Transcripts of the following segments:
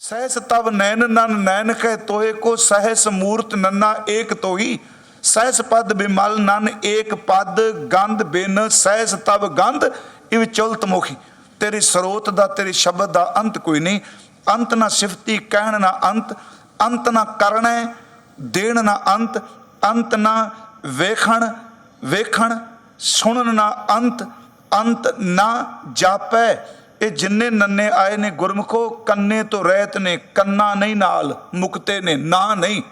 ਸਹਿਸ ਤਵ ਨੈਨ ਨਨ ਨੈਨ ਕਹਿ ਤੋਏ ਕੋ ਸਹਿਸ ਮੂਰਤ ਨੰਨਾ ਏਕ ਤੋਈ। ਸਹਿਸ ਪਦ ਬਿਮਲ ਨਨ ਏਕ ਪਦ, ਗੰਧ ਬਿਨ ਸਹਿਸ ਤਵ ਗੰਧ ਇਵ ਚੁਲਤ ਮੁਖੀ। ਤੇਰੇ ਸਰੋਤ ਦਾ, ਤੇਰੇ ਸ਼ਬਦ ਦਾ ਅੰਤ ਕੋਈ ਨਹੀਂ। ਅੰਤ ਨਾ ਸਿਫਤੀ, ਕਹਿਣ ਨਾ ਅੰਤ। ਅੰਤ ਨਾ ਕਰਨਾ ਦੇਣ ਨਾ ਅੰਤ। ਅੰਤ ਨਾ ਵੇਖਣ ਵੇਖਣ, ਸੁਣਨ ਨਾ ਅੰਤ। ਅੰਤ ਨਾ ਜਾਪੈ। ਇਹ ਜਿੰਨੇ ਨੰਨੇ ਆਏ ਨੇ ਗੁਰਮਖੋ, ਕੰਨੇ ਤੋਂ ਰਹਿਤ ਨੇ, ਕੰਨਾ ਨਹੀਂ ਨਾਲ, ਮੁਕਤੇ ਨੇ, ਨਾ ਨਹੀਂ।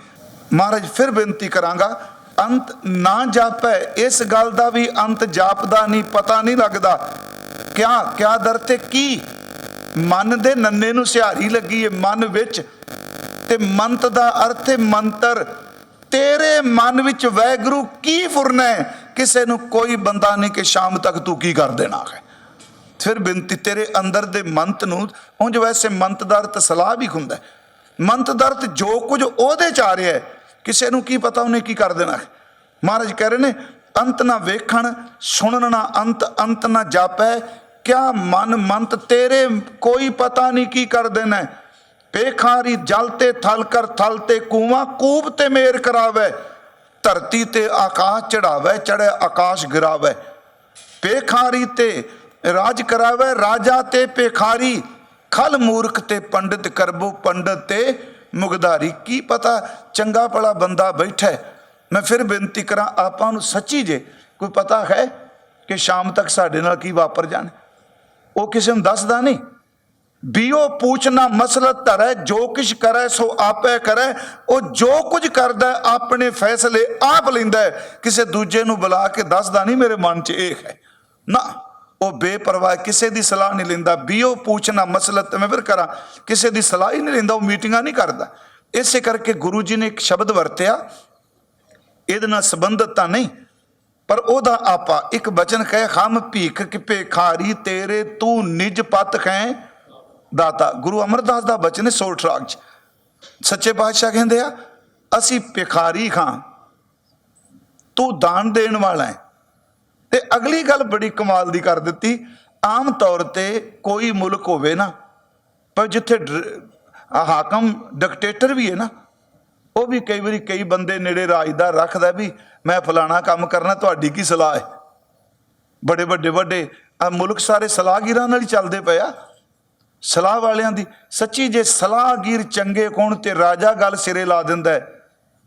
ਮਹਾਰਾਜ, ਫਿਰ ਬੇਨਤੀ ਕਰਾਂਗਾ, ਅੰਤ ਨਾ ਜਾਪੈ, ਇਸ ਗੱਲ ਦਾ ਵੀ ਅੰਤ ਜਾਪਦਾ ਨਹੀਂ, ਪਤਾ ਨਹੀਂ ਲੱਗਦਾ। ਕਿਆ ਕਿਆ ਦਰ ਤੇ ਕੀ? ਮਨ ਦੇ ਨੰਨੇ ਨੂੰ ਸਿਹਾਰੀ ਲੱਗੀ ਏ ਮਨ ਵਿੱਚ, ਤੇ ਮੰਤ ਦਾ ਅਰਥ ਹੈ ਮੰਤਰ। ਤੇਰੇ ਮਨ ਵਿੱਚ ਵੈਗਰੂ ਕੀ ਫੁਰਨਾ ਹੈ ਕਿਸੇ ਨੂੰ ਕੋਈ ਬੰਦਾ ਨਹੀਂ ਕਿ ਸ਼ਾਮ ਤੱਕ ਤੂੰ ਕੀ ਕਰ ਦੇਣਾ ਹੈ? ਫਿਰ ਬੇਨਤੀ, ਤੇਰੇ ਅੰਦਰ ਦੇ ਮੰਤ ਨੂੰ, ਉਂਝ ਵੈਸੇ ਮੰਤ ਦਾ ਸਲਾਹ ਵੀ ਹੁੰਦਾ ਹੈ। ਮੰਤ ਦਾ ਜੋ ਕੁਝ ਉਹਦੇ ਚ ਆ ਰਿਹਾ ਹੈ, ਕਿਸੇ ਨੂੰ ਕੀ ਪਤਾ ਉਹਨੇ ਕੀ ਕਰ ਦੇਣਾ ਮਹਾਰਾਜ ਕਹਿ ਰਹੇ ਨੇ, ਅੰਤ ਨਾ ਵੇਖਣ, ਸੁਣਨ ਨਾ ਅੰਤ ਅੰਤ ਨਾ ਜਾਪੈ। ਕਿਆ ਮਨ ਮੰਤ ਤੇਰੇ ਕੋਈ ਪਤਾ ਨਹੀਂ ਕੀ ਕਰ ਦੇਣਾ ਹੈ। ਪੇਖਾਰੀ ਜਲ ਤੇ ਥਲ ਕਰ ਥਲ ਤੇ ਕੂਵਾ ਕੂਬ ਤੇ ਮੇਰ ਕਰਾਵੇ। ਧਰਤੀ ਤੇ ਆਕਾਸ਼ ਚੜਾਵੇ ਚੜੇ ਆਕਾਸ਼ ਗਿਰਾਵੇ। ਪੇਖਾਰੀ ਤੇ ਰਾਜ ਕਰਾਵੇ, ਰਾਜਾ ਤੇ ਪੇਖਾਰੀ ਖਲ ਮੂਰਖ ਤੇ ਪੰਡਿਤ ਕਰਬੋ, ਪੰਡਿਤ ਤੇ ਮੁਗਧਾਰੀ। ਕੀ ਪਤਾ ਚੰਗਾ ਭਲਾ ਬੰਦਾ ਬੈਠਾ ਮੈਂ ਫਿਰ ਬੇਨਤੀ ਕਰਾਂ, ਆਪਾਂ ਨੂੰ ਸੱਚੀ ਜੇ ਕੋਈ ਪਤਾ ਹੈ ਕਿ ਸ਼ਾਮ ਤੱਕ ਸਾਡੇ ਨਾਲ ਕੀ ਵਾਪਰ ਜਾਣ। ਉਹ ਕਿਸੇ ਨੂੰ ਦੱਸਦਾ ਨਹੀਂ। ਬੀਓ ਪੂਛਣਾ ਮਸਲਤ ਧਰੈ, ਜੋ ਕਿਛ ਕਰੈ ਸੋ ਆਪੇ ਕਰੈ। ਉਹ ਜੋ ਕੁਝ ਕਰਦਾ ਆਪਣੇ ਫੈਸਲੇ ਆਪ ਲੈਂਦਾ ਕਿਸੇ ਦੂਜੇ ਨੂੰ ਬੁਲਾ ਕੇ ਦੱਸਦਾ ਨਹੀਂ ਮੇਰੇ ਮਨ 'ਚ ਇਹ ਹੈ। ਨਾ। ਉਹ ਬੇਪਰਵਾਹ ਕਿਸੇ ਦੀ ਸਲਾਹ ਨਹੀਂ ਲੈਂਦਾ। ਬੀਓ ਪੁੱਛਣਾ, ਮਸਲਤ ਮੈਂ ਫਿਰ ਕਰਾਂ। ਕਿਸੇ ਦੀ ਸਲਾਹ ਹੀ ਨਹੀਂ ਲੈਂਦਾ, ਉਹ ਮੀਟਿੰਗਾਂ ਨਹੀਂ ਕਰਦਾ। ਇਸੇ ਕਰਕੇ ਗੁਰੂ ਜੀ ਨੇ ਇੱਕ ਸ਼ਬਦ ਵਰਤਿਆ, ਇਹਦੇ ਨਾਲ ਸੰਬੰਧਤ ਤਾਂ ਨਹੀਂ, ਪਰ ਉਹਦਾ ਆਪਾ ਇੱਕ ਬਚਨ ਕਹੇ, ਹਮ ਭੀਖ ਕਿ ਖਾਰੀ, ਤੇਰੇ ਤੂੰ ਨਿਜ ਪਤ ਖੈ ਦਾਤਾ। ਗੁਰੂ ਅਮਰਦਾਸ ਦਾ ਬਚਨ ਹੈ ਸੋਲਟ ਰਾਗ ਚ। ਸੱਚੇ ਪਾਤਸ਼ਾਹ ਕਹਿੰਦੇ ਆ, ਅਸੀਂ ਭਿਖਾਰੀ ਖਾਂ, ਤੂੰ ਦਾਨ ਦੇਣ ਵਾਲਾ ਹੈ। ਤੇ ਅਗਲੀ ਗੱਲ ਬੜੀ ਕਮਾਲ ਦੀ ਕਰ ਦਿੱਤੀ। ਆਮ ਤੌਰ ਤੇ ਕੋਈ ਮੁਲਕ ਹੋਵੇ ਨਾ, ਪਰ ਜਿੱਥੇ ਡਰ- ਹਾਕਮ ਡਿਕਟੇਟਰ ਵੀ ਹੈ ਨਾ, ਉਹ ਵੀ ਕਈ ਵਾਰੀ ਕਈ ਬੰਦੇ ਨੇੜੇ ਰਾਜਦਾਰ ਰੱਖਦਾ ਵੀ ਮੈਂ ਫਲਾਣਾ ਕੰਮ ਕਰਨਾ, ਤੁਹਾਡੀ ਕੀ ਸਲਾਹ ਹੈ? ਬੜੇ ਵੱਡੇ ਵੱਡੇ ਆ ਮੁਲਕ ਸਾਰੇ ਸਲਾਹਗੀਰਾਂ ਨਾਲ ਹੀ ਚੱਲਦੇ ਪਿਆ ਸਲਾਹ ਵਾਲਿਆਂ ਦੀ, ਸੱਚੀ ਜੇ ਸਲਾਹਗੀਰ ਚੰਗੇ ਕੋਣ ਤੇ ਰਾਜਾ ਗੱਲ ਸਿਰੇ ਲਾ ਦਿੰਦਾ ਹੈ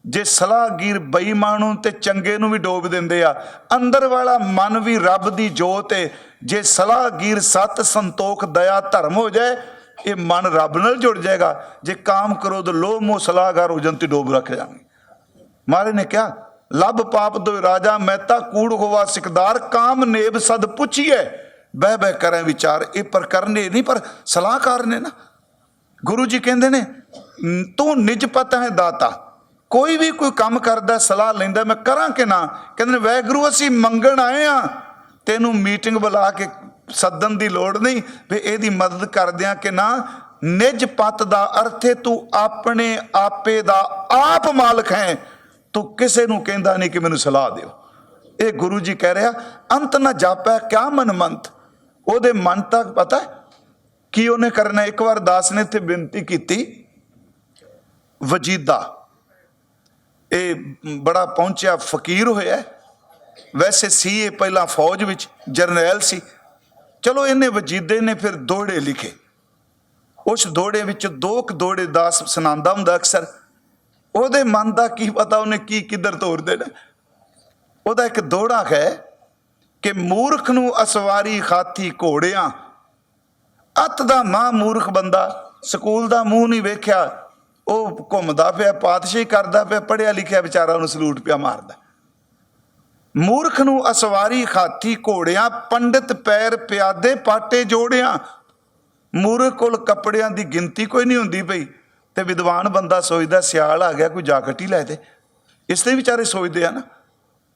ਜੇ ਸਲਾਹਗੀਰ ਬੇਈਮਾਨ ਨੂੰ ਤੇ ਚੰਗੇ ਨੂੰ ਵੀ ਡੋਬ ਦਿੰਦੇ ਆ, ਅੰਦਰ ਵਾਲਾ ਮਨ ਵੀ ਰੱਬ ਦੀ ਜੋਤ ਏ। ਜੇ ਸਲਾਹਗੀਰ ਸਤ ਸੰਤੋਖ, ਦਇਆ, ਧਰਮ ਹੋ ਜਾਏ, ਇਹ ਮਨ ਰੱਬ ਨਾਲ ਜੁੜ ਜਾਏਗਾ। ਜੇ ਕਾਮ ਕ੍ਰੋਧ, ਲੋਭ, ਮੋਹ ਸਲਾਹਗਾਰ ਹੋ ਜਾਣ ਤੇ ਡੋਬ ਰੱਖ ਜਾਣਗੇ। ਮਾਰੇ ਨੇ ਕਿਹਾ, ਲੱਭ ਪਾਪ ਦੋ ਰਾਜਾ ਮਹਿਤਾ ਕੂੜ ਹੋਵਾ ਸਿਕਦਾਰ, ਕਾਮ ਨੇਬ ਸਦ ਪੁੱਛੀਏ ਬਹਿ ਬਹਿ ਕਰੇ ਵਿਚਾਰ, ਇਹ ਪਰ ਕਰਨੇ ਨਹੀਂ, ਪਰ ਸਲਾਹਕਾਰ ਨੇ ਨਾ। ਗੁਰੂ ਜੀ ਕਹਿੰਦੇ ਨੇ, ਤੂੰ ਨਿਜ ਪਤਾ ਹੈ ਦਾਤਾ ਕੋਈ ਵੀ ਕੋਈ ਕੰਮ ਕਰਦਾ, ਸਲਾਹ ਲੈਂਦਾ, ਮੈਂ ਕਰਾਂ ਕਿ ਨਾ? ਕਹਿੰਦੇ ਨੇ ਵੈਗਰੂ ਅਸੀਂ ਮੰਗਣ ਆਏ ਆ ਤੈਨੂੰ ਮੀਟਿੰਗ ਬੁਲਾ ਕੇ ਸੱਦਣ ਦੀ ਲੋੜ ਨਹੀਂ। ਵੀ ਇਹਦੀ ਮਦਦ ਕਰਦਿਆਂ ਕਿ ਨਾ? ਨਿਜ ਪਤ ਦਾ ਅਰਥ ਹੈ, ਤੂੰ ਆਪਣੇ ਆਪੇ ਦਾ ਆਪ ਮਾਲਕ ਹੈ। ਤੂੰ ਕਿਸੇ ਨੂੰ ਕਹਿੰਦਾ ਨਹੀਂ ਕਿ ਮੈਨੂੰ ਸਲਾਹ ਦਿਓ। ਇਹ ਗੁਰੂ ਜੀ ਕਹਿ ਰਿਹਾ, ਅੰਤ ਨਾ ਜਾਪੈ, ਕਿਆ ਮਨ ਮੰਤ ਉਹਦੇ ਮਨ ਤੱਕ ਪਤਾ ਕੀ ਉਹਨੇ ਕਰਨਾ? ਇੱਕ ਵਾਰ ਦਾਸ ਨੇ ਇੱਥੇ ਬੇਨਤੀ ਕੀਤੀ, ਵਜੀਦਾ। ਇਹ ਬੜਾ ਪਹੁੰਚਿਆ, ਫਕੀਰ ਹੋਇਆ ਵੈਸੇ ਸੀ ਇਹ ਪਹਿਲਾਂ ਫੌਜ ਵਿੱਚ, ਜਰਨੈਲ ਸੀ। ਚਲੋ ਇਹਨੇ ਵਜੀਦੇ ਨੇ ਫਿਰ ਦੋੜੇ ਲਿਖੇ। ਉਸ ਦੋੜੇ ਵਿੱਚ ਦੋ ਕੁ ਦੋੜੇ ਦਾਸ ਸੁਣਾਉਂਦਾ ਹੁੰਦਾ ਅਕਸਰ। ਉਹਦੇ ਮਨ ਦਾ ਕੀ ਪਤਾ ਉਹਨੇ ਕੀ ਕਿੱਧਰ ਤੋੜ ਦੇਣਾ। ਉਹਦਾ ਇੱਕ ਦੋੜਾ ਹੈ ਕਿ ਮੂਰਖ ਨੂੰ ਅਸਵਾਰੀ ਖਾਤੀ ਘੋੜਿਆਂ। ਅੱਤ ਦਾ ਮਾਂ ਮੂਰਖ ਬੰਦਾ, ਸਕੂਲ ਦਾ ਮੂੰਹ ਨਹੀਂ ਵੇਖਿਆ। ਉਹ ਘੁੰਮਦਾ ਪਿਆ, ਪਾਤਸ਼ਾਹੀ ਕਰਦਾ ਪਿਆ ਪੜਿਆ ਲਿਖਿਆ ਵਿਚਾਰਾ ਉਹਨੂੰ ਸਲੂਟ ਪਿਆ ਮਾਰਦਾ। ਮੂਰਖ ਨੂੰ ਅਸਵਾਰੀ ਖਾਤੀ ਘੋੜਿਆਂ, ਪੰਡਿਤ ਪੈਰ ਪਿਆਦੇ ਪਾਟੇ ਜੋੜਿਆਂ। ਮੂਰਖ ਕੋਲ ਕੱਪੜਿਆਂ ਦੀ ਗਿਣਤੀ ਕੋਈ ਨਹੀਂ ਹੁੰਦੀ ਪਈ ਤੇ ਵਿਦਵਾਨ ਬੰਦਾ ਸੋਚਦਾ, ਸਿਆਲ ਆ ਗਿਆ, ਕੋਈ ਜਾਕਟ ਹੀ ਲੈ ਦੇ। ਇਸ ਲਈ ਵਿਚਾਰੇ ਸੋਚਦੇ ਆ ਨਾ।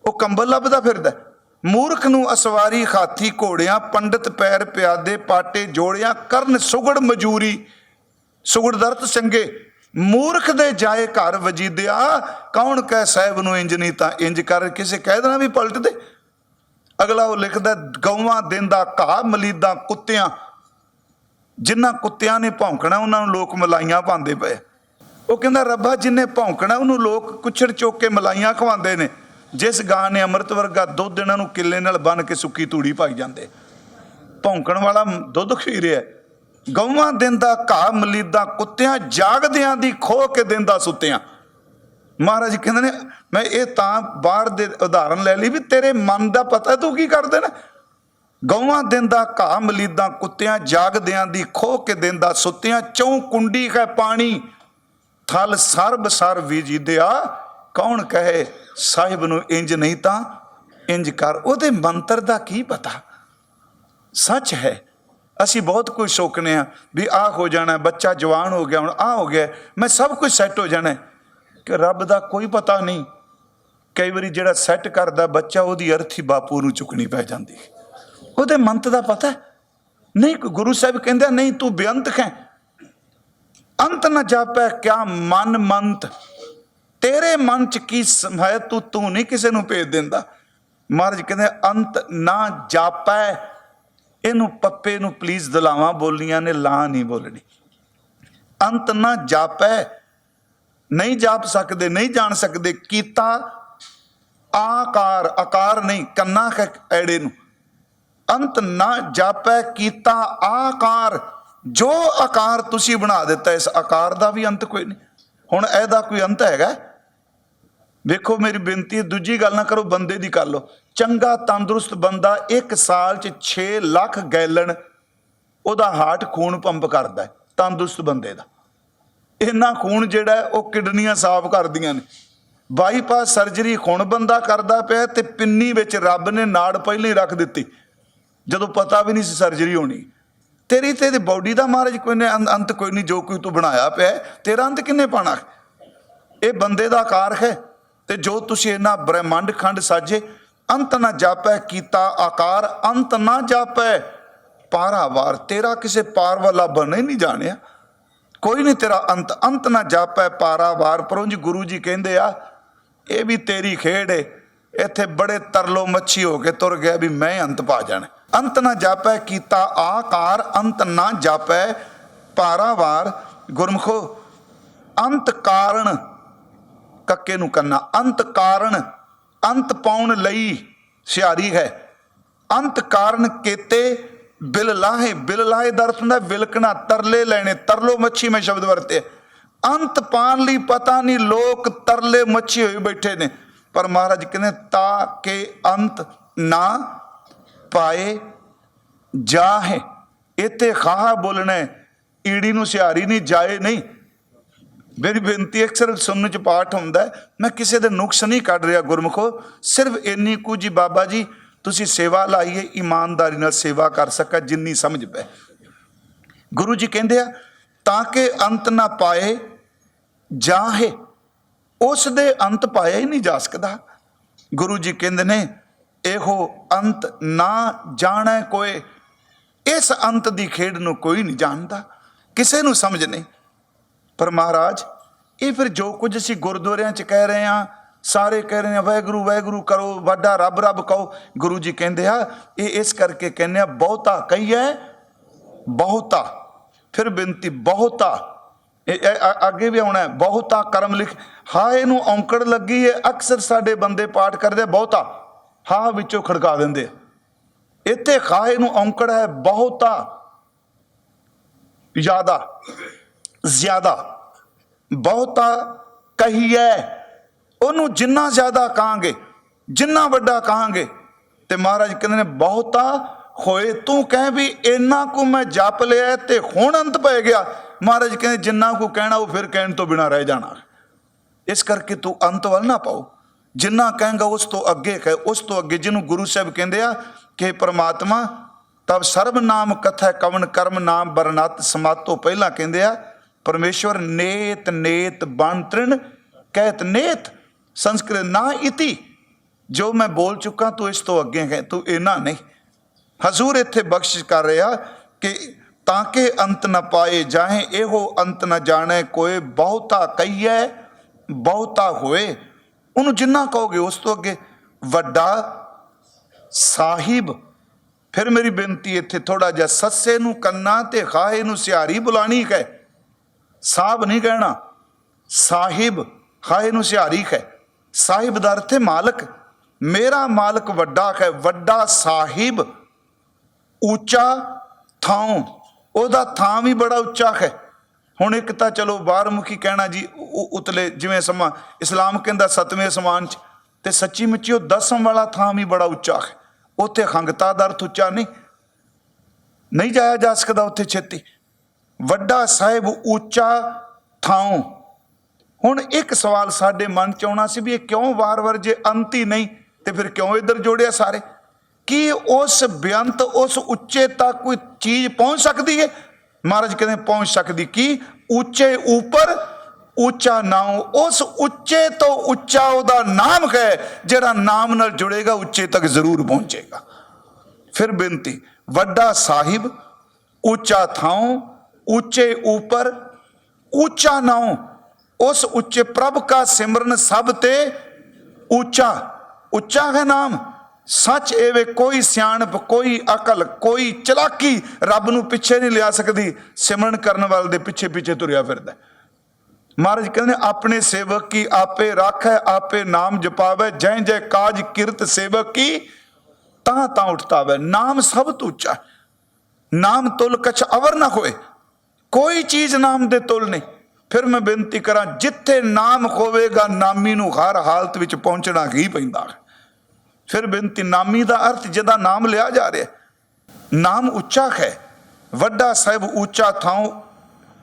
ਉਹ ਕੰਬਲ ਲੱਭਦਾ ਫਿਰਦਾ। ਮੂਰਖ ਨੂੰ ਅਸਵਾਰੀ ਖਾਤੀ ਘੋੜਿਆਂ, ਪੰਡਿਤ ਪੈਰ ਪਿਆਦੇ ਪਾਟੇ ਜੋੜਿਆਂ। ਕਰਨ ਸੁਗੜ ਮਜੂਰੀ ਸੁਗੜ ਦਰਤ ਸੰਗੇ ਮੂਰਖ ਦੇ ਜਾਏ ਘਰ ਵਜੀਦਿਆ, ਕੌਣ ਕਹਿ ਸਾਹਿਬ ਨੂੰ ਇੰਜ ਨਹੀਂ ਤਾਂ ਇੰਜ ਕਰ, ਕਿਸੇ ਕਹਿ ਦੇਣਾ ਵੀ ਪਲਟ ਦੇ ਅਗਲਾ ਉਹ ਲਿਖਦਾ, ਗਊਆਂ ਦਿੰਦਾ ਘਾਹ, ਮਲੀਦਾ ਕੁੱਤਿਆਂ। ਜਿਨ੍ਹਾਂ ਕੁੱਤਿਆਂ ਨੇ ਭੌਂਕਣਾ, ਉਹਨਾਂ ਨੂੰ ਲੋਕ ਮਲਾਈਆਂ ਪਾਉਂਦੇ ਪਏ। ਉਹ ਕਹਿੰਦਾ, ਰੱਬਾ, ਜਿੰਨੇ ਭੌਂਕਣਾ, ਉਹਨੂੰ ਲੋਕ ਕੁਛੜ ਚੋਕ ਕੇ ਮਲਾਈਆਂ ਖਵਾਉਂਦੇ ਨੇ। ਜਿਸ ਗਾਂ ਨੇ ਅੰਮ੍ਰਿਤ ਵਰਗਾ ਦੁੱਧ ਇਹਨਾਂ ਨੂੰ ਕਿੱਲੇ ਨਾਲ ਬੰਨ ਕੇ ਸੁੱਕੀ ਤੂੜੀ ਪਾਈ ਜਾਂਦੇ। ਭੌਂਕਣ ਵਾਲਾ ਦੁੱਧ ਖੀ ਰਿਹਾ ਗਊਆਂ ਦਿੰਦਾ, ਘਾਹ ਮਲੀਦਾ, ਕੁੱਤਿਆਂ ਜਾਗਦਿਆਂ ਦੀ ਖੋਹ ਕੇ ਦਿੰਦਾ ਸੁੱਤਿਆਂ। ਮਹਾਰਾਜ ਕਹਿੰਦੇ ਨੇ, ਮੈਂ ਇਹ ਤਾਂ ਬਾਹਰ ਦੇ ਉਦਾਹਰਨ ਲੈ ਲਈ ਵੀ ਤੇਰੇ ਮਨ ਦਾ ਪਤਾ ਤੂੰ ਕੀ ਕਰਦੇ ਨੇ? ਗਊਆਂ ਦਿੰਦਾ, ਘਾਹ ਮਲੀਦਾ, ਕੁੱਤਿਆਂ ਜਾਗਦਿਆਂ ਦੀ ਖੋਹ ਕੇ ਦਿੰਦਾ ਸੁੱਤਿਆਂ, ਚੌਂ ਕੁੰਡੀ ਹੈ ਪਾਣੀ। ਥਲ ਸਰਬ ਸਰ ਵਿਜੀਦਿਆ ਕੌਣ ਕਹੇ, ਸਾਹਿਬ ਨੂੰ ਇੰਜ ਨਹੀਂ ਤਾਂ ਇੰਜ ਕਰ। ਉਹਦੇ ਮੰਤਰ ਦਾ ਕੀ ਪਤਾ? ਸੱਚ ਹੈ ਅਸੀਂ ਬਹੁਤ ਕੁਝ ਸੋਚਨੇ ਆ ਵੀ ਆਹ ਹੋ ਜਾਣਾ, ਬੱਚਾ ਜਵਾਨ ਹੋ ਗਿਆ, ਹੁਣ ਆਹ ਹੋ ਗਿਆ, ਮੈਂ ਸਭ ਕੁਝ ਸੈੱਟ ਹੋ ਜਾਣਾ ਕਿ ਰੱਬ ਦਾ ਕੋਈ ਪਤਾ ਨਹੀਂ, ਕਈ ਵਾਰੀ ਜਿਹੜਾ ਸੈੱਟ ਕਰਦਾ ਬੱਚਾ, ਉਹਦੀ ਅਰਥੀ ਬਾਪੂ ਨੂੰ ਚੁੱਕਣੀ ਪੈ ਜਾਂਦੀ ਉਹਦੇ ਮੰਤ ਦਾ ਪਤਾ ਨਹੀਂ ਗੁਰੂ ਸਾਹਿਬ ਕਹਿੰਦੇ ਨਹੀਂ, ਤੂੰ ਬੇਅੰਤ ਹੈ। ਅੰਤ ਨਾ ਜਾਪੈ ਕਿਆ ਮਨ ਮੰਤ। ਤੇਰੇ ਮਨ ਚ ਕੀ ਸਮ- ਹੈ, ਤੂੰ ਤੂੰ ਨਹੀਂ ਕਿਸੇ ਨੂੰ ਭੇਜ ਦਿੰਦਾ। ਮਹਾਰਾਜ ਕਹਿੰਦੇ ਅੰਤ ਨਾ ਜਾਪੈ ਇਹਨੂੰ ਪੱਪੇ ਨੂੰ ਪਲੀਜ਼ ਦਲਾਵਾਂ, ਬੋਲੀਆਂ ਨੇ ਲਾ ਨਹੀਂ ਬੋਲਣੀ। ਅੰਤ ਨਾ ਜਾਪੈ, ਨਹੀਂ ਜਾਪ ਸਕਦੇ, ਨਹੀਂ ਜਾਣ ਸਕਦੇ, ਕੀਤਾ ਆਕਾਰ ਆਕਾਰ ਨਹੀਂ, ਕੰਨਾ ਐੜੇ ਨੂੰ। ਅੰਤ ਨਾ ਜਾਪੈ, ਕੀਤਾ ਆਕਾਰ, ਜੋ ਆਕਾਰ ਤੁਸੀਂ ਬਣਾ ਦਿੱਤਾ, ਇਸ ਆਕਾਰ ਦਾ ਵੀ ਅੰਤ ਕੋਈ ਨਹੀਂ। ਹੁਣ ਇਹਦਾ ਕੋਈ ਅੰਤ ਹੈਗਾ? ਵੇਖੋ ਮੇਰੀ ਬੇਨਤੀ ਹੈ, ਦੂਜੀ ਗੱਲ ਨਾ ਕਰੋ, ਬੰਦੇ ਦੀ ਕਰ ਲਓ। ਚੰਗਾ ਤੰਦਰੁਸਤ ਬੰਦਾ ਇੱਕ ਸਾਲ 'ਚ 6 ਲੱਖ ਗੈਲਨ ਉਹਦਾ ਹਾਰਟ ਖੂਨ ਪੰਪ ਕਰਦਾ ਤੰਦਰੁਸਤ ਬੰਦੇ ਦਾ। ਇੰਨਾ ਖੂਨ ਜਿਹੜਾ ਉਹ ਕਿਡਨੀਆਂ ਸਾਫ਼ ਕਰਦੀਆਂ ਨੇ। ਬਾਈਪਾਸ ਸਰਜਰੀ ਹੁਣ ਬੰਦਾ ਕਰਦਾ ਪਿਆ ਤੇ ਪਿੰਨੀ ਵਿੱਚ ਰੱਬ ਨੇ ਨਾੜ ਪਹਿਲਾਂ ਹੀ ਰੱਖ ਦਿੱਤੀ। ਜਦੋਂ ਪਤਾ ਵੀ ਨਹੀਂ ਸੀ ਸਰਜਰੀ ਹੋਣੀ। ਤੇਰੀ ਤੇ ਇਹਦੀ ਬਾਡੀ ਦਾ ਮਹਾਰਾਜ ਕੋਈ ਨੇ ਅੰਤ- ਕੋਈ ਨਹੀਂ, ਜੋ ਕੋਈ ਤੂੰ ਬਣਾਇਆ ਪਿਆ ਤੇਰਾ ਅੰਤ ਕਿੰਨੇ ਪਾਣਾ ਇਹ ਬੰਦੇ ਦਾ ਆਕਾਰ ਹੈ ਤੇ ਜੋ ਤੁਸੀਂ ਇਹਨਾਂ ਬ੍ਰਹਿਮੰਡ ਖੰਡ ਸਾਜੇ ਅੰਤ ਨਾ ਜਾਪੈ ਕੀਤਾ ਆਕਾਰ, ਅੰਤ ਨਾ ਜਾਪੈ। ਪਾਰਾਵਾਰ ਤੇਰਾ ਕਿਸੇ ਪਾਰ ਵਾਲਾ ਬਣੇ ਨਹੀਂ ਜਾਣਿਆ। ਕੋਈ ਨਹੀਂ ਤੇਰਾ ਅੰਤ ਅੰਤ ਨਾ ਜਾਪੈ ਪਾਰਾਵਾਰ ਪਰੰਜ ਗੁਰੂ ਜੀ ਕਹਿੰਦੇ ਆ, ਇਹ ਵੀ ਤੇਰੀ ਖੇਡ ਏ। ਇੱਥੇ ਬੜੇ ਤਰਲੋ ਮੱਛੀ ਹੋ ਕੇ ਤੁਰ ਗਿਆ ਵੀ ਮੈਂ ਅੰਤ ਪਾ ਜਾਣਾ। ਅੰਤ ਨਾ ਜਾਪੈ ਕੀਤਾ ਆਕਾਰ, ਅੰਤ ਨਾ ਜਾਪੈ ਪਾਰਾਵਾਰ ਗੁਰਮਖੋ, ਅੰਤ ਕਾਰਨ ਕੱਕੇ ਨੂੰ ਕੰਨਾ, ਅੰਤ ਕਾਰਨ ਅੰਤ ਪਾਉਣ ਲਈ ਸਿਆਰੀ ਹੈ। ਅੰਤ ਕਾਰਨ ਕੀਤੇ ਬਿਲ ਲਾਹੇ ਬਿਲ ਲਾਹੇ ਦਾ ਅਰਥ ਹੁੰਦਾ ਵਿਲਕਣਾ, ਤਰਲੇ ਲੈਣੇ, ਤਰਲੋ ਮੱਛੀ ਮੈਂ ਸ਼ਬਦ ਵਰਤੇ। ਅੰਤ ਪਾਣ ਲਈ ਪਤਾ ਨਹੀਂ ਲੋਕ ਤਰਲੇ ਮੱਛੀ ਹੋਈ ਬੈਠੇ ਨੇ। ਪਰ ਮਹਾਰਾਜ ਕਹਿੰਦੇ, ਤਾਂ ਕਿ ਅੰਤ ਨਾ ਪਾਏ ਜਾਹੇ। ਇੱਥੇ ਖਾਹ ਬੋਲਣਾ ਈੜੀ ਨੂੰ ਸਿਹਾਰੀ ਨਹੀਂ, ਜਾਏ ਨਹੀਂ। ਮੇਰੀ ਬੇਨਤੀ ਅਕਸਰ ਸੁਣਨ ਚ ਪਾਠ ਹੁੰਦਾ ਮੈਂ ਕਿਸੇ ਦੇ ਨੁਕਸ ਨਹੀਂ ਕੱਢ ਰਿਹਾ ਗੁਰਮਖੋ, ਸਿਰਫ ਇੰਨੀ ਕੁ ਜੀ ਬਾਬਾ ਜੀ, ਤੁਸੀਂ ਸੇਵਾ ਲਾਈਏ, ਇਮਾਨਦਾਰੀ ਨਾਲ ਸੇਵਾ ਕਰ ਸਕਾ ਜਿੰਨੀ ਸਮਝ ਪੈ। ਗੁਰੂ ਜੀ ਕਹਿੰਦੇ ਆ, ਤਾਂ ਕਿ ਅੰਤ ਨਾ ਪਾਏ, ਜਾਹੇ, ਉਸ ਦੇ ਅੰਤ ਪਾਇਆ ਹੀ ਨਹੀਂ ਜਾ ਸਕਦਾ। ਗੁਰੂ ਜੀ ਕਹਿੰਦੇ ਨੇ, ਇਹੋ ਅੰਤ ਨਾ ਜਾਣੈ ਕੋਏ ਇਸ ਅੰਤ ਦੀ ਖੇਡ ਨੂੰ ਕੋਈ ਨਹੀਂ ਜਾਣਦਾ, ਕਿਸੇ ਨੂੰ ਸਮਝ ਨਹੀਂ। ਪਰ ਮਹਾਰਾਜ, ਇਹ ਫਿਰ ਜੋ ਕੁਝ ਅਸੀਂ ਗੁਰਦੁਆਰਿਆਂ 'ਚ ਕਹਿ ਰਹੇ ਹਾਂ, ਸਾਰੇ ਕਹਿ ਰਹੇ ਆ ਵਾਹਿਗੁਰੂ ਵਾਹਿਗੁਰੂ ਕਰੋ, ਵੱਡਾ ਰੱਬ ਰੱਬ ਕਹੋ। ਗੁਰੂ ਜੀ ਕਹਿੰਦੇ ਆ, ਇਹ ਇਸ ਕਰਕੇ ਕਹਿੰਦੇ ਆ, ਬਹੁਤਾ ਕਹੀ ਹੈ ਬਹੁਤਾ। ਫਿਰ ਬੇਨਤੀ, ਬਹੁਤਾ। ਇਹ ਅੱਗੇ ਵੀ ਆਉਣਾ ਬਹੁਤਾ ਕਰਮ ਲਿਖ ਹਾਏ ਨੂੰ ਔਂਕੜ ਲੱਗੀ ਹੈ ਅਕਸਰ ਸਾਡੇ ਬੰਦੇ ਪਾਠ ਕਰਦੇ ਬਹੁਤਾ। ਹਾਂ ਵਿੱਚੋਂ ਖੜਕਾ ਦਿੰਦੇ ਇੱਥੇ ਖਾਏ ਨੂੰ ਔਂਕੜ ਹੈ, ਬਹੁਤਾ। ਜ਼ਿਆਦਾ। ਜ਼ਿਆਦਾ। ਬਹੁਤਾ ਕਹੀਏ ਉਹਨੂੰ ਜਿੰਨਾ ਜ਼ਿਆਦਾ ਕਹਾਂਗੇ, ਜਿੰਨਾ ਵੱਡਾ ਕਹਾਂਗੇ, ਤੇ ਮਹਾਰਾਜ ਕਹਿੰਦੇ ਨੇ, ਬਹੁਤਾ ਹੋਏ, ਤੂੰ ਕਹਿ ਵੀ ਇੰਨਾ ਕੁ ਮੈਂ ਜਪ ਲਿਆ ਤੇ ਹੁਣ ਅੰਤ ਪੈ ਗਿਆ। ਮਹਾਰਾਜ ਕਹਿੰਦੇ, ਜਿੰਨਾ ਕੁ ਕਹਿਣਾ, ਉਹ ਫਿਰ ਕਹਿਣ ਤੋਂ ਬਿਨਾ ਰਹਿ ਜਾਣਾ। ਇਸ ਕਰਕੇ ਤੂੰ ਅੰਤ ਵੱਲ ਨਾ ਪਾਓ। ਜਿੰਨਾ ਕਹੇਗਾ, ਉਸ ਤੋਂ ਅੱਗੇ ਕਹੇ, ਉਸ ਤੋਂ ਅੱਗੇ। ਜਿਹਨੂੰ ਗੁਰੂ ਸਾਹਿਬ ਕਹਿੰਦੇ ਆ ਕਿ ਪ੍ਰਮਾਤਮਾ, ਤਬ ਸਰਬ ਨਾਮ ਕਥੈ ਕਵਨ ਕਰਮ ਨਾਮ ਬਰਨਤ ਸਮਾਤ। ਤੋਂ ਪਹਿਲਾਂ ਕਹਿੰਦੇ ਆ ਪਰਮੇਸ਼ਵਰ ਨੇਤ ਨੇਤ ਬਣ ਤ੍ਰਿਣ ਕਹਿਤ ਨੇਤ ਸੰਸਕ੍ਰਿਤ ਨਾ ਇਤੀ। ਜੋ ਮੈਂ ਬੋਲ ਚੁੱਕਾ, ਤੂੰ ਇਸ ਤੋਂ ਅੱਗੇ ਹੈ, ਤੂੰ ਇਹਨਾਂ ਨਹੀਂ। ਹਜ਼ੂਰ ਇੱਥੇ ਬਖਸ਼ਿਸ਼ ਕਰ ਰਿਹਾ ਕਿ ਤਾਂ ਕਿ ਅੰਤ ਨਾ ਪਾਏ ਜਾਹੇ, ਇਹੋ ਅੰਤ ਨਾ ਜਾਣੇ, ਕੋਈ ਬਹੁਤਾ ਕਹੀਏ ਬਹੁਤਾ ਹੋਏ। ਉਹਨੂੰ ਜਿੰਨਾ ਕਹੋਗੇ, ਉਸ ਤੋਂ ਅੱਗੇ। ਵੱਡਾ ਸਾਹਿਬ, ਫਿਰ ਮੇਰੀ ਬੇਨਤੀ ਇੱਥੇ ਥੋੜਾ ਜਿਹਾ ਸੱਸੇ ਨੂੰ, ਕੰਨਾ ਤੇ ਖਾਹੇ ਨੂੰ ਸਿਹਾਰੀ ਬੁਲਾਣੀ ਹੈ। ਸਾਹਿਬ ਨਹੀਂ ਕਹਿਣਾ। ਸਾਹਿਬ, ਹਾਏ ਨੂੰ ਸਿਹਾਰੀ ਹੈ ਸਾਹਿਬ ਦਾ ਅਰਥ ਹੈ ਮਾਲਕ। ਮੇਰਾ ਮਾਲਕ ਵੱਡਾ ਹੈ ਵੱਡਾ ਸਾਹਿਬ। ਉੱਚਾ ਥਾਂ ਉਹਦਾ ਥਾਂ ਵੀ ਬੜਾ ਉੱਚਾ ਹੈ ਹੁਣ ਇੱਕ ਤਾਂ ਚਲੋ ਬਾਹਰਮੁਖੀ ਕਹਿਣਾ ਜੀ ਉਤਲੇ ਜਿਵੇਂ ਸਮਾਂ, ਇਸਲਾਮ ਕਹਿੰਦਾ ਸਤਵੇਂ ਸਮਾਨ 'ਚ, ਤੇ ਸੱਚੀ ਮੁੱਚੀ ਉਹ ਦਸਮ ਵਾਲਾ ਥਾਂ ਵੀ ਬੜਾ ਉੱਚਾ ਹੈ ਉੱਥੇ ਖੰਗਤਾ ਦਾ ਅਰਥ ਉੱਚਾ ਨਹੀਂ। ਨਹੀਂ ਜਾਇਆ ਜਾ ਸਕਦਾ ਉੱਥੇ ਛੇਤੀ। ਵੱਡਾ ਸਾਹਿਬ ਉੱਚਾ ਥਾਂ ਹੁਣ ਇੱਕ ਸਵਾਲ ਸਾਡੇ ਮਨ ਚ ਆਉਣਾ ਸੀ ਵੀ ਇਹ ਕਿਉਂ ਵਾਰ-ਵਾਰ ਜੇ ਅੰਤ ਹੀ ਨਹੀਂ, ਤੇ ਫਿਰ ਕਿਉਂ ਇੱਧਰ ਜੋੜਿਆ ਸਾਰੇ? ਕੀ ਉਸ ਬੇਅੰਤ ਉਸ ਉੱਚੇ ਤੱਕ ਕੋਈ ਚੀਜ਼ ਪਹੁੰਚ ਸਕਦੀ ਹੈ ਮਹਾਰਾਜ ਕਹਿੰਦੇ ਪਹੁੰਚ ਸਕਦੀ। ਕੀ ਉੱਚੇ ਉੱਪਰ, ਉੱਚਾ ਨਾਮ ਉਸ ਉੱਚੇ ਤੋਂ ਉੱਚਾ ਉਹਦਾ ਨਾਮ ਹੈ, ਜਿਹੜਾ ਨਾਮ ਨਾਲ ਜੁੜੇਗਾ, ਉੱਚੇ ਤੱਕ ਜ਼ਰੂਰ ਪਹੁੰਚੇਗਾ। ਫਿਰ ਬੇਨਤੀ, ਵੱਡਾ ਸਾਹਿਬ, ਉੱਚਾ ਥਾਂ ਉੱਚੇ ਉੱਪਰ, ਉੱਚਾ ਨਾਉ ਉਸ ਉੱਚੇ ਪ੍ਰਭ ਕਾ ਸਿਮਰਨ ਸਭ ਤੇ ਉੱਚਾ। ਉੱਚਾ ਹੈ ਨਾਮ। ਸੱਚ ਐਵੇਂ ਕੋਈ ਸਿਆਣਪ, ਕੋਈ ਅਕਲ, ਕੋਈ ਚਲਾਕੀ ਰੱਬ ਨੂੰ ਪਿੱਛੇ ਨਹੀਂ ਲਿਆ ਸਕਦੀ। ਸਿਮਰਨ ਕਰਨ ਵਾਲੇ ਦੇ ਪਿੱਛੇ ਪਿੱਛੇ ਤੁਰਿਆ ਫਿਰਦਾ ਮਹਾਰਾਜ ਕਹਿੰਦੇ, ਆਪਣੇ ਸੇਵਕ ਕੀ ਆਪੇ ਰਾਖੈ ਆਪੇ ਨਾਮ ਜਪਾਵੇ। ਜੈ ਜੈ ਕਾਜ ਕਿਰਤ ਸੇਵਕ ਕੀ, ਤਾਂ ਤਾਂ ਉਠਤਾਵੇ। ਨਾਮ ਸਭ ਤੋਂ ਉੱਚਾ ਨਾਮ ਤੁਲ ਕਛ ਅਵਰ ਨਾ ਹੋਏ। ਕੋਈ ਚੀਜ਼ ਨਾਮ ਦੇ ਤੁਲ ਨਹੀਂ। ਫਿਰ ਮੈਂ ਬੇਨਤੀ ਕਰਾਂ, ਜਿੱਥੇ ਨਾਮ ਹੋਵੇਗਾ, ਨਾਮੀ ਨੂੰ ਹਰ ਹਾਲਤ ਵਿੱਚ ਪਹੁੰਚਣਾ ਹੀ ਪੈਂਦਾ ਫਿਰ ਬੇਨਤੀ, ਨਾਮੀ ਦਾ ਅਰਥ ਜਿਹਦਾ ਨਾਮ ਲਿਆ ਜਾ ਰਿਹਾ ਨਾਮ ਉੱਚਾ ਹੈ। ਵੱਡਾ ਸਾਹਿਬ ਉੱਚਾ ਥਾਂ,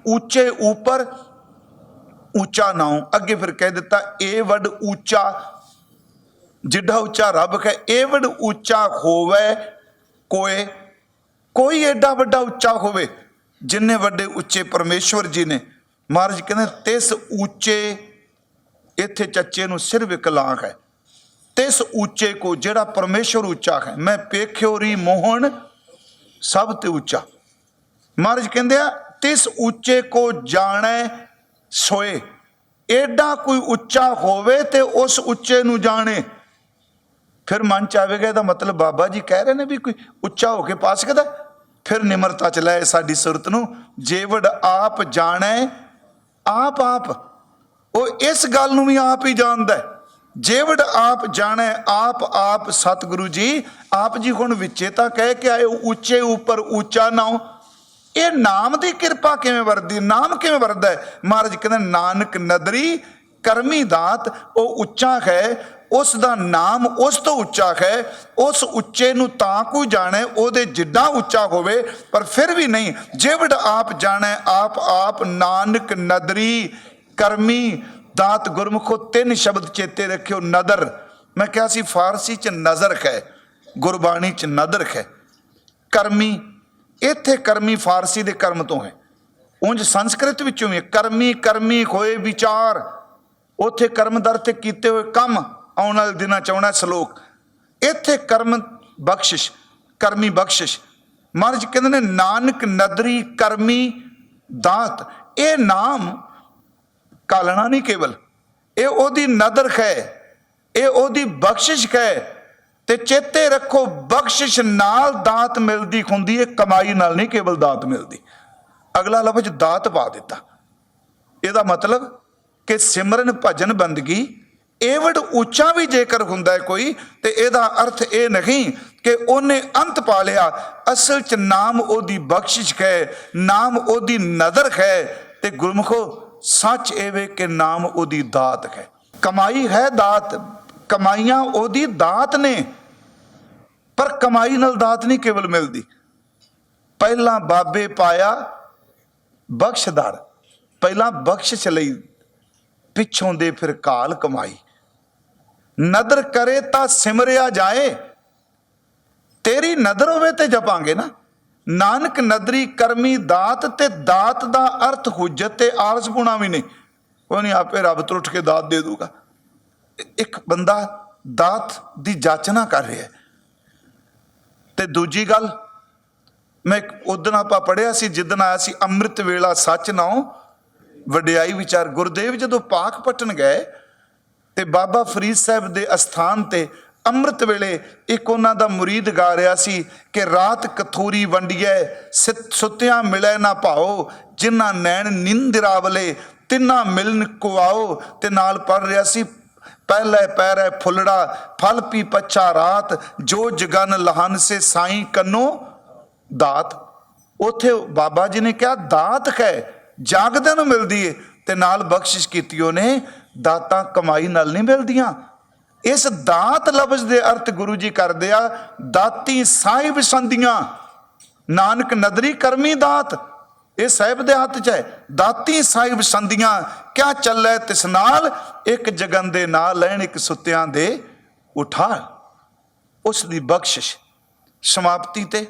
ਉੱਚੇ ਉੱਪਰ ਉੱਚਾ ਨਾਉ। ਅੱਗੇ ਫਿਰ ਕਹਿ ਦਿੱਤਾ, ਇਹ ਵੱਡ ਉੱਚਾ, ਜਿੱਡਾ ਉੱਚਾ ਰੱਬ ਹੈ, ਇਹ ਵੱਡ ਉੱਚਾ ਹੋਵੇ, ਕੋਏ, ਕੋਈ ਐਡਾ ਵੱਡਾ ਉੱਚਾ ਹੋਵੇ ਜਿੰਨੇ ਵੱਡੇ ਉੱਚੇ ਪਰਮੇਸ਼ਵਰ ਜੀ ਨੇ, ਮਹਾਰਾਜ ਕਹਿੰਦੇ ਤਿਸ ਉੱਚੇ ਇੱਥੇ ਚੱਚੇ ਨੂੰ ਸਿਰ ਵਿਕਲਾਂਗ ਹੈ। ਤਿਸ ਉੱਚੇ ਕੋ ਜਿਹੜਾ ਪਰਮੇਸ਼ਵਰ ਉੱਚਾ ਹੈ। ਮੈਂ ਪੇਖਿਓ ਰੀ ਮੋਹਣ, ਸਭ ਤੇ ਉੱਚਾ। ਮਹਾਰਾਜ ਕਹਿੰਦੇ ਆ, ਤਿਸ ਉੱਚੇ ਕੋ ਜਾਣੈ ਸੋਏ। ਐਡਾ ਕੋਈ ਉੱਚਾ ਹੋਵੇ ਤੇ ਉਸ ਉੱਚੇ ਨੂੰ ਜਾਣੇ। ਫਿਰ ਮਨ ਚ ਆਵੇਗਾ ਇਹਦਾ ਮਤਲਬ ਬਾਬਾ ਜੀ ਕਹਿ ਰਹੇ ਨੇ ਵੀ ਕੋਈ ਉੱਚਾ ਹੋ ਕੇ ਪਾ ਸਕਦਾ। ਫਿਰ ਨਿਮਰਤਾ ਚ ਲੈ ਸਾਡੀ ਸੁਰਤ ਨੂੰ। ਜੇਵੜ ਆਪ ਜਾਣੈ, ਆਪ ਆਪ। ਉਹ ਇਸ ਗੱਲ ਨੂੰ ਵੀ ਆਪ ਹੀ ਜਾਣਦਾ ਹੈ। ਜੇਵੜ ਆਪ ਜਾਣੈ, ਆਪ ਆਪ ਸਤਿਗੁਰੂ ਜੀ, ਆਪ ਜੀ ਹੁਣ ਵਿੱਚੇ ਤਾਂ ਕਹਿ ਕੇ ਆਏ ਉੱਚੇ ਉੱਪਰ ਉੱਚਾ ਨਾਉ। ਇਹ ਨਾਮ ਦੀ ਕਿਰਪਾ ਕਿਵੇਂ ਵਰਦੀ, ਨਾਮ ਕਿਵੇਂ ਵਰਦਾ ਹੈ? ਮਹਾਰਾਜ ਕਹਿੰਦੇ, ਨਾਨਕ ਨਦਰੀ ਕਰਮੀ ਦਾਤ, ਉਹ ਉੱਚਾ ਹੈ ਉਸ ਦਾ ਨਾਮ ਉਸ ਤੋਂ ਉੱਚਾ ਹੈ ਉਸ ਉੱਚੇ ਨੂੰ ਤਾਂ ਕੋਈ ਜਾਣੇ ਉਹਦੇ ਜਿੱਡਾ ਉੱਚਾ ਹੋਵੇ ਪਰ ਫਿਰ ਵੀ ਨਹੀਂ। ਜਿਵੜ ਆਪ ਜਾਣੈ ਆਪ ਆਪ ਨਾਨਕ ਨਦਰੀ ਕਰਮੀ। ਦਾਤ ਗੁਰਮੁਖੋ ਤਿੰਨ ਸ਼ਬਦ ਚੇਤੇ ਰੱਖਿਓ ਨਦਰ। ਮੈਂ ਕਿਹਾ ਸੀ ਫਾਰਸੀ ਚ ਨਜ਼ਰ ਹੈ ਗੁਰਬਾਣੀ ਚ ਨਦਰ ਹੈ। ਕਰਮੀ ਇੱਥੇ ਕਰਮੀ ਫਾਰਸੀ ਦੇ ਕਰਮ ਤੋਂ ਹੈ। ਉਂਝ ਸੰਸਕ੍ਰਿਤ ਵਿੱਚੋਂ ਵੀ ਹੈ, ਕਰਮੀ ਕਰਮੀ ਹੋਏ ਵਿਚਾਰ। ਉੱਥੇ ਕਰਮਦਰ ਤੇ ਕੀਤੇ ਹੋਏ ਕੰਮ। ਆਉਣ ਵਾਲੇ ਦਿਨਾਂ ਚ ਸ਼ਲੋਕ। ਇੱਥੇ ਕਰਮ ਬਖਸ਼ਿਸ਼, ਕਰਮੀ ਬਖਸ਼ਿਸ਼। ਮਹਾਰਾਜ ਕਹਿੰਦੇ ਨੇ, ਨਾਨਕ ਨਦਰੀ ਕਰਮੀ ਦਾਤ। ਇਹ ਨਾਮ ਕਾਲਣਾ ਨਹੀਂ ਕੇਵਲ। ਇਹ ਉਹਦੀ ਨਦਰ ਹੈ। ਇਹ ਉਹਦੀ ਬਖਸ਼ਿਸ਼ ਹੈ। ਤੇ ਚੇਤੇ ਰੱਖੋ, ਬਖਸ਼ਿਸ਼ ਨਾਲ ਦਾਤ ਮਿਲਦੀ ਹੁੰਦੀ ਹੈ, ਕਮਾਈ ਨਾਲ ਨਹੀਂ ਕੇਵਲ ਦਾਤ ਮਿਲਦੀ। ਅਗਲਾ ਲਫ਼ਜ਼ ਦਾਤ ਪਾ ਦਿੱਤਾ। ਇਹਦਾ ਮਤਲਬ ਕਿ ਸਿਮਰਨ ਭਜਨ ਬੰਦਗੀ ਏਵੜ ਉੱਚਾ ਵੀ ਜੇਕਰ ਹੁੰਦਾ ਹੈ ਕੋਈ, ਤੇ ਇਹਦਾ ਅਰਥ ਇਹ ਨਹੀਂ ਕਿ ਉਹਨੇ ਅੰਤ ਪਾ ਲਿਆ, ਅਸਲ ਚ ਨਾਮ ਉਹਦੀ ਬਖਸ਼ਿਸ਼ ਹੈ, ਨਾਮ ਉਹਦੀ ਨਦਰ ਹੈ, ਤੇ ਗੁਰਮੁਖੋ, ਸੱਚ ਐਵੇਂ ਕਿ ਨਾਮ ਉਹਦੀ ਦਾਤ ਹੈ। ਕਮਾਈ ਹੈ ਦਾਤ, ਕਮਾਈਆਂ ਉਹਦੀ ਦਾਤ ਨੇ, ਪਰ ਕਮਾਈ ਨਾਲ ਦਾਤ ਨਹੀਂ ਕੇਵਲ ਮਿਲਦੀ। ਪਹਿਲਾਂ ਬਾਬੇ ਪਾਇਆ, ਬਖਸ਼ਦਾਰ, ਪਹਿਲਾਂ ਬਖਸ਼ਿਸ਼ ਲਈ, ਪਿੱਛੋਂ ਦੇ ਫਿਰ ਕਾਲ ਕਮਾਈ। ਨਦਰ ਕਰੇ ਤਾਂ ਸਿਮਰਿਆ ਜਾਏ। ਤੇਰੀ ਨਦਰ ਹੋਵੇ ਤੇ ਜਪਾਂਗੇ ਨਾ। ਨਾਨਕ ਨਦਰੀ ਕਰਮੀ ਦਾਤ ਤੇ ਦਾਤ ਦਾ ਅਰਥ ਹੁਜਤ ਤੇ ਆਲਸ ਪੁਣਾ ਵੀ ਨਹੀਂ। ਕੋਈ ਨਹੀਂ ਆਪੇ ਰੱਬ ਤੋਂ ਉੱਠ ਕੇ ਦਾਤ ਦੇ ਦੂਗਾ। ਇੱਕ ਬੰਦਾ ਦਾਤ ਦੀ ਜਾਚਨਾ ਕਰ ਰਿਹਾ ਹੈ। ਤੇ ਦੂਜੀ ਗੱਲ, ਮੈਂ ਉਦੋਂ ਆਪਾਂ ਪੜਿਆ ਸੀ ਜਿੱਦਣ ਆਇਆ ਸੀ, ਅੰਮ੍ਰਿਤ ਵੇਲਾ ਸੱਚ ਨਾਉ। ਵਡਿਆਈ ਵਿਚਾਰ ਗੁਰਦੇਵ ਜਦੋਂ ਪਾਕ ਪਟਨ ਗਏ ਤੇ ਬਾਬਾ ਫਰੀਦ ਸਾਹਿਬ ਦੇ ਅਸਥਾਨ ਤੇ ਅੰਮ੍ਰਿਤ ਵੇਲੇ ਇੱਕ ਉਹਨਾਂ ਦਾ ਮੁਰੀਦ ਗਾ ਰਿਹਾ ਸੀ ਕਿ ਰਾਤ ਕਥੂਰੀ ਵੰਡੀਐ ਸਿ- ਸੁੱਤਿਆਂ ਮਿਲੈ ਨਾ ਭਾਓ, ਜਿਨ੍ਹਾਂ ਨੈਣ ਨਿੰਦਰਾਵਲੇ ਤਿੰਨਾ ਮਿਲਨ ਕੁਆਓ, ਤੇ ਨਾਲ ਪੜ ਰਿਹਾ ਸੀ, ਪਹਿਲੇ ਪੈਰੇ ਫੁੱਲੜਾ, ਫਲ ਪੀ ਪੱਛਾ ਰਾਤ, ਜੋ ਜਗਨ ਲਹਨ ਸੇ ਸਾਈਂ ਕੰਨੋ ਦਾਤ। ਉਥੇ ਬਾਬਾ ਜੀ ਨੇ ਕਿਹਾ, ਦਾਤ ਹੈ ਜਾਗਦਿਆਂ ਨੂੰ ਮਿਲਦੀ ਏ ਤੇ ਨਾਲ ਬਖਸ਼ਿਸ਼ ਕੀਤੀ ਉਹਨੇ, ਦਾਤਾਂ ਕਮਾਈ ਨਾਲ ਨਹੀਂ ਮਿਲਦੀਆਂ। ਇਸ ਦਾਤ ਲਫ਼ਜ਼ ਦੇ ਅਰਥ ਗੁਰੂ ਜੀ ਕਰਦੇ ਆ, ਦਾਤੀ ਸਾਹਿਬ ਸੰਧੀਆਂ। ਨਾਨਕ ਨਦਰੀ ਕਰਮੀ ਦਾਤ, ਇਹ ਸਾਹਿਬ ਦੇ ਹੱਥ 'ਚ ਹੈ। ਦਾਤੀ ਸਾਹਿਬ ਸੰਧੀਆਂ, ਕਿਆ ਚੱਲੇ ਤਿਸ ਨਾਲ? ਇੱਕ ਜਗਨ ਦੇ ਨਾਲ ਲੈਣ, ਇੱਕ ਸੁੱਤਿਆਂ ਦੇ ਉਠਾ ਉਸ ਦੀ ਬਖਸ਼ਿਸ਼ ਸਮਾਪਤੀ ਤੇ,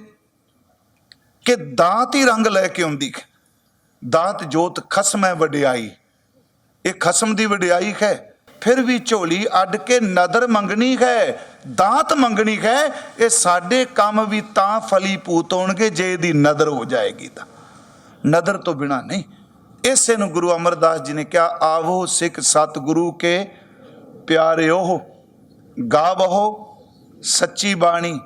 ਕਿ ਦਾਤ ਹੀ ਰੰਗ ਲੈ ਕੇ ਆਉਂਦੀ ਹੈ। ਦਾਤ ਜੋਤ ਖਸਮ ਹੈ ਵਡਿਆਈ। ਇਹ ਖਸਮ ਦੀ ਵਡਿਆਈ ਹੈ, ਫਿਰ ਵੀ ਝੋਲੀ ਅੱਡ ਕੇ ਨਦਰ ਮੰਗਣੀ ਹੈ, ਦਾਤ ਮੰਗਣੀ ਹੈ, ਇਹ ਸਾਡੇ ਕੰਮ ਵੀ ਤਾਂ ਫਲੀ ਪੂਤ ਹੋਣਗੇ, ਜੇ ਇਹਦੀ ਨਦਰ ਹੋ ਜਾਏਗੀ ਤਾਂ। ਨਦਰ ਤੋਂ ਬਿਨਾ ਨਹੀਂ, ਇਸੇ ਨੂੰ ਗੁਰੂ ਅਮਰਦਾਸ ਜੀ ਨੇ ਕਿਹਾ, ਆਵੋ ਸਿੱਖ ਸਤਿਗੁਰੂ ਕੇ ਪਿਆਰਿਓ ਗਾਵੋ ਸੱਚੀ ਬਾਣੀ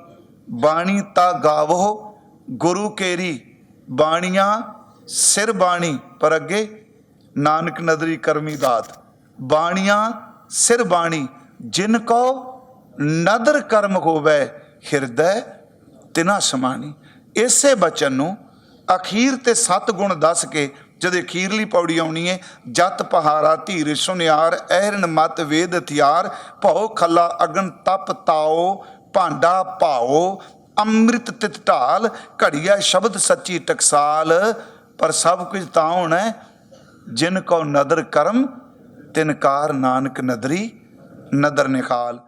ਬਾਣੀ ਤਾਂ ਗਾਵੋ ਗੁਰੂ ਕੇਰੀ ਬਾਣੀਆਂ ਸਿਰ ਬਾਣੀ, ਪਰ ਅੱਗੇ ਨਾਨਕ ਨਦਰੀ ਕਰਮੀ ਦਾਤ। ਬਾਣੀਆਂ, ਸਿਰ ਬਾਣੀ, ਜਿਨ ਕੋ ਨਦਰ ਕਰਮ ਹੋਵੇ, ਹਿਰਦੈ ਤਿਨਾ ਸਮਾਣੀ। ਇਸੇ ਬਚਨ ਨੂੰ ਅਖੀਰ ਤੇ ਸੱਤ ਗੁਣ ਦੱਸ ਕੇ ਜਦ ਅਖੀਰਲੀ ਪੌੜੀ ਆਉਣੀ ਹੈ ਜਤ ਪਹਾਰਾ ਧੀਰ ਸੁਨਿਆਰ ਐਰਨ ਮਤ ਵੇਦ ਹਥਿਆਰ, ਭਉ ਖੱਲਾ ਅਗਨ ਤਪ ਤਾਓ, ਭਾਂਡਾ ਭਾਓ, ਅੰਮ੍ਰਿਤ ਤਿਤ ਢਾਲ, ਘੜੀਆ ਸ਼ਬਦ ਸੱਚੀ ਟਕਸਾਲ ਪਰ ਸਭ ਕੁਝ ਤਾਂ ਹੋਣਾ ਜਿਨ ਕੋ ਨਦਰ ਕਰਮ ਤਿਨਕਾਰ ਨਾਨਕ ਨਦਰੀ ਨਦਰ ਨਿਕਾਲ